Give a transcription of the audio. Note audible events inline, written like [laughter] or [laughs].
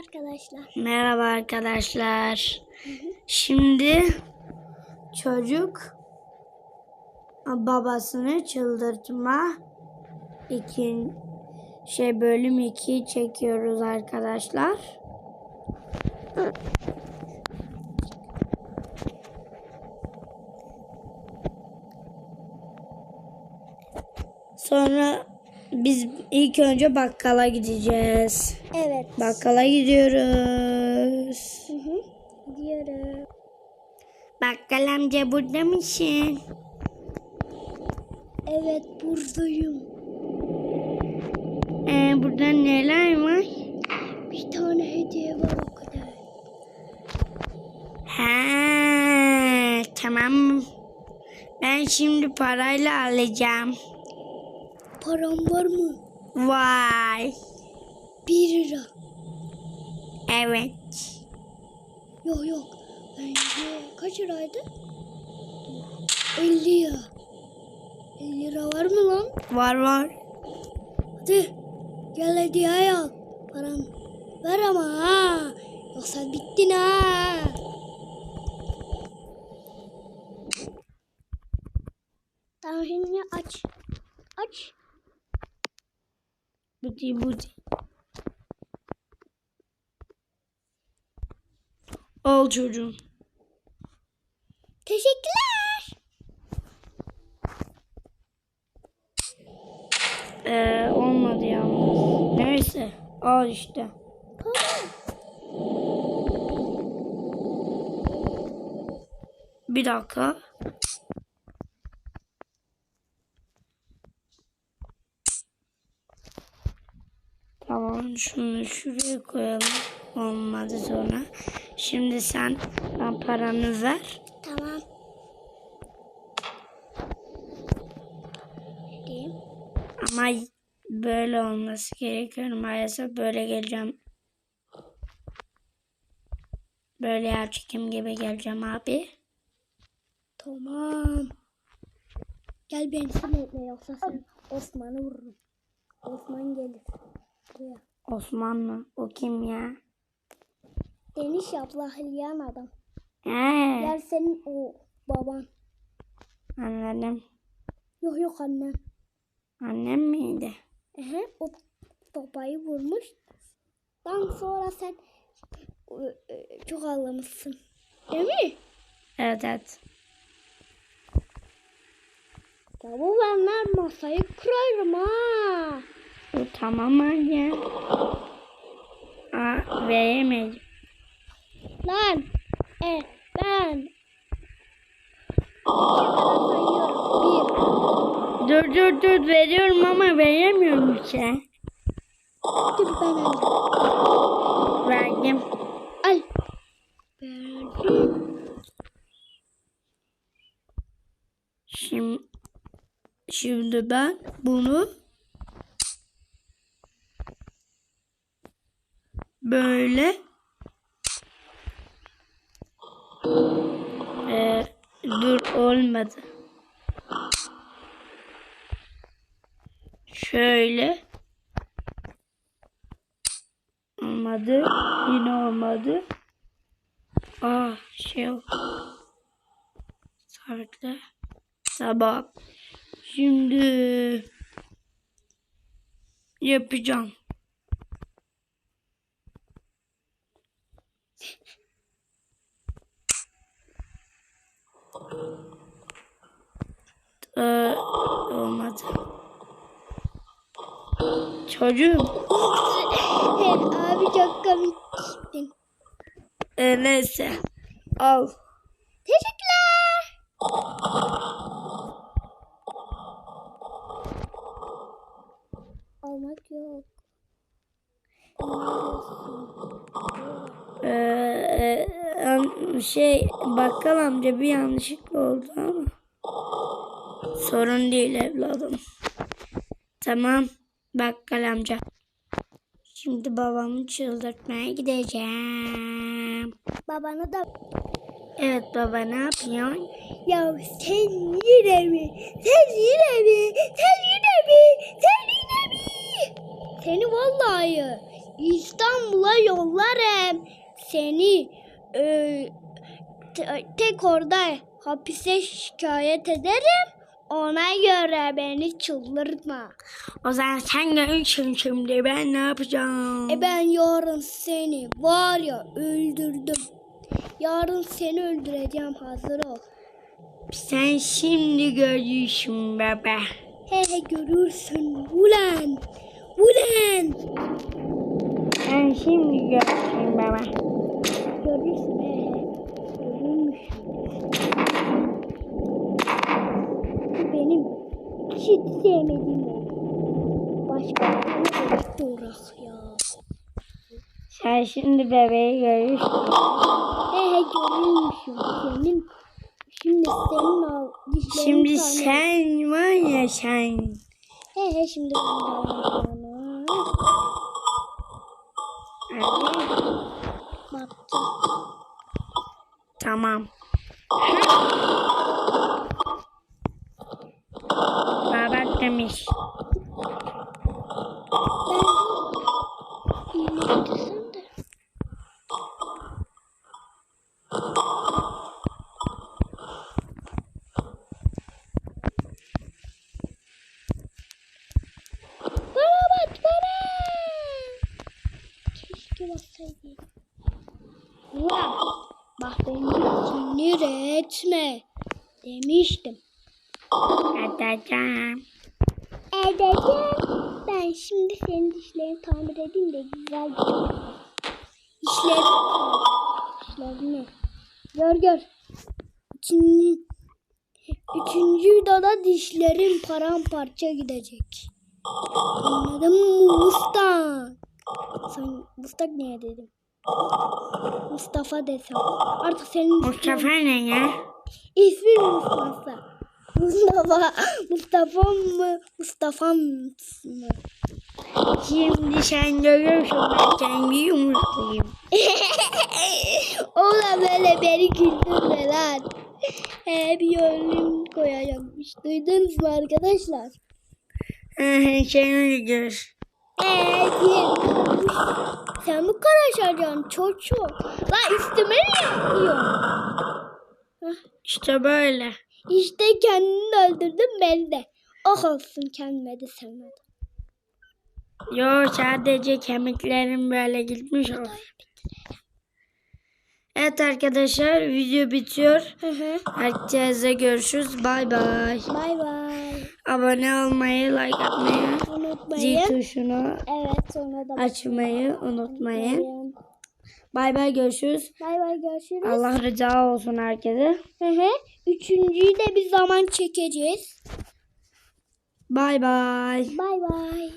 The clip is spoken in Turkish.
arkadaşlar. Merhaba arkadaşlar. Şimdi çocuk babasını çıldırtma ikin şey bölüm 2 çekiyoruz arkadaşlar. Sonra biz ilk önce bakkala gideceğiz. Evet. Bakkala gidiyoruz. Hı hı. Gidiyorum. Bakkal amca burada mısın? Evet buradayım. Ee, burada neler var? Bir tane hediye var o kadar. Ha, tamam. Ben şimdi parayla alacağım. Param var mı? Vay. Bir lira. Evet. Yok yok. Bence kaç liraydı? 50 lira. 50 lira var mı lan? Var var. Hadi gel hediye al. Param ver ama ha. Yoksa bittin ha. Tamam şimdi aç. Aç. Buti buti. Al çocuğum. Teşekkürler. Ee, olmadı yalnız. Neyse. Al işte. Bir dakika. Tamam şunu şuraya koyalım. Olmadı sonra. Şimdi sen ben paranı ver. Tamam. Diyeyim. Ama böyle olması gerekiyor. Maalesef böyle geleceğim. Böyle yer çekim gibi geleceğim abi. Tamam. Gel beni sinirle yoksa sen Osman'ı vururum. Osman gelir. Buraya. Osman mı? O kim ya? Deniz abla hılyan adam. He, Gel senin o baban. anladım. Yok yok annem. Annem miydi? Ehe, o babayı vurmuş. Daha sonra sen e, e, çok ağlamışsın. Değil mi? Evet evet. Ya bu benler masayı kırarım ha. O tamam anne. Aa, veremedim. Lan. E ben. Dur dur dur veriyorum ama veremiyorum işte. Dur ben alayım. Verdim. Al. Verdim. Şimdi, şimdi ben bunu böyle Ee, dur olmadı. Şöyle olmadı. Yine olmadı. Aa şey. Sabitler. Tamam. Şimdi yapacağım. Ee, olmadı. Çocuğum. Abi çok komiktin. Ee, neyse. Al. Teşekkürler. Almak yok. Ee, şey bakkal amca bir yanlışlıkla oldu ama sorun değil evladım. Tamam bakkal amca. Şimdi babamı çıldırtmaya gideceğim. Babanı da Evet baba ne yapıyorsun? Ya sen yine mi? Sen yine mi? Sen yine mi? Sen yine mi? Seni vallahi İstanbul'a yollarım. Seni e, te- tek orada hapise şikayet ederim. Ona göre beni çıldırtma. O zaman sen görürsün şimdi ben ne yapacağım. E ben yarın seni var ya öldürdüm. Yarın seni öldüreceğim hazır ol. Sen şimdi görürsün baba. He he görürsün ulan. Ulan. Sen şimdi görürsün baba. Görürsün he. Görürmüş. Benim hiç sevmediğim. Başka bir birlikte uğrak ya. Sen şimdi bebeği görürsün. He görürmüşüm. Senin şimdi senin al dişlerini Şimdi sen var ya sen. He he şimdi ben de Tamam. Baba demiş. Bak bana. Keşke. Ulan bak beni sinir etme demiştim. Edeceğim. Edeceğim. Ben şimdi senin dişlerini tamir edeyim de güzel güzel. İşlerini İşlerini. Gör gör. Üçüncü, üçüncü videoda dişlerin paramparça gidecek. Anladın mı Mustak? Sen Mustak niye dedim? Mustafa desem. Artık senin Mustafa ne ya? İsmin Mustafa. Mustafa. Mustafa mı? Mustafa mı? Şimdi sen görürsün ben kendi yumurtayım. [laughs] Oğlum böyle beni güldürme lan. He bir yolum koyacakmış. Duydunuz mu arkadaşlar? sen öyle gör. Eee Sen mi karışacaksın çocuğum? Lan üstüme ne yapıyorsun? İşte böyle. İşte kendini öldürdün beni de. Oh olsun kendime de sevmedim. Yo sadece kemiklerim böyle gitmiş olsun. Evet arkadaşlar video bitiyor. Hı hı. Herkese görüşürüz. Bay bay. Bay bay. Abone olmayı, like atmayı, zil Unutmayın. tuşunu Evet sonra da açmayı unutmayın. unutmayın. Bay bay görüşürüz. Bay bay görüşürüz. Allah rıza olsun herkese. Hı hı. Üçüncüyü de bir zaman çekeceğiz. Bay bay. Bay bay.